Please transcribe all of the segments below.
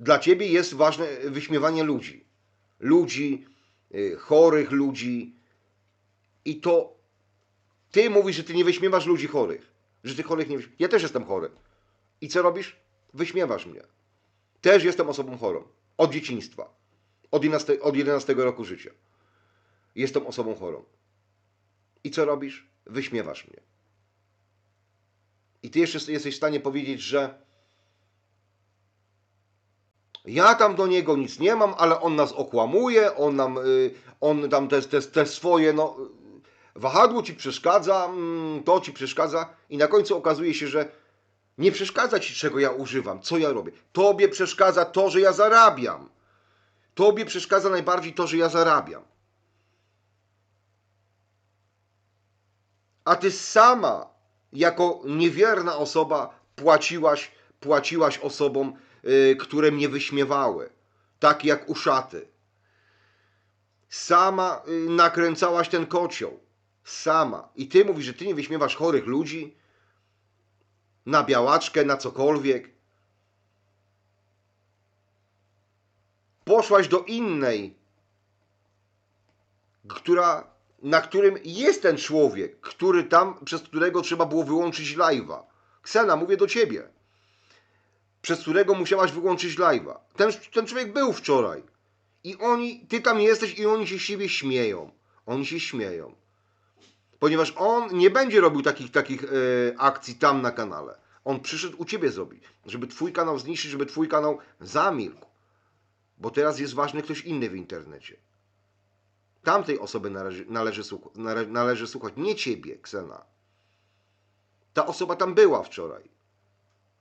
Dla ciebie jest ważne wyśmiewanie ludzi. Ludzi, y, chorych ludzi. I to ty mówisz, że ty nie wyśmiewasz ludzi chorych. Że ty chorych nie wyśmiewasz. Ja też jestem chory. I co robisz? Wyśmiewasz mnie. Też jestem osobą chorą. Od dzieciństwa. Od 11, od 11 roku życia. Jestem osobą chorą. I co robisz? Wyśmiewasz mnie. I ty jeszcze jesteś w stanie powiedzieć, że ja tam do niego nic nie mam, ale on nas okłamuje, on nam, y, on tam te, te, te swoje, no, y, wahadło ci przeszkadza, mm, to ci przeszkadza i na końcu okazuje się, że nie przeszkadza ci, czego ja używam, co ja robię. Tobie przeszkadza to, że ja zarabiam. Tobie przeszkadza najbardziej to, że ja zarabiam. A ty sama, jako niewierna osoba, płaciłaś, płaciłaś osobom, które mnie wyśmiewały. Tak jak uszaty. Sama y, nakręcałaś ten kocioł. Sama. I ty mówisz, że ty nie wyśmiewasz chorych ludzi? Na białaczkę, na cokolwiek. Poszłaś do innej, która, na którym jest ten człowiek, który tam, przez którego trzeba było wyłączyć live'a. Ksena, mówię do ciebie. Przez którego musiałaś wyłączyć live'a. Ten, ten człowiek był wczoraj. I oni, ty tam jesteś i oni się siebie śmieją. Oni się śmieją. Ponieważ on nie będzie robił takich, takich e, akcji tam na kanale. On przyszedł u ciebie zrobić, żeby twój kanał zniszczyć, żeby twój kanał zamilkł. Bo teraz jest ważny ktoś inny w internecie. Tamtej osoby należy, należy, słuch- nale, należy słuchać, nie ciebie, Ksena. Ta osoba tam była wczoraj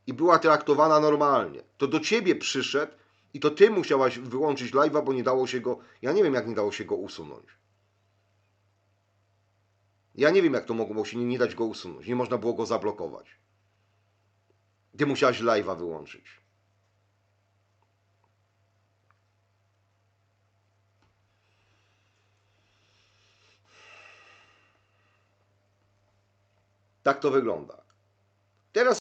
i była traktowana normalnie. To do ciebie przyszedł i to ty musiałaś wyłączyć live'a, bo nie dało się go. Ja nie wiem, jak nie dało się go usunąć. Ja nie wiem, jak to mogło się nie, nie dać go usunąć. Nie można było go zablokować. Ty musiałaś live'a wyłączyć. Tak to wygląda. Teraz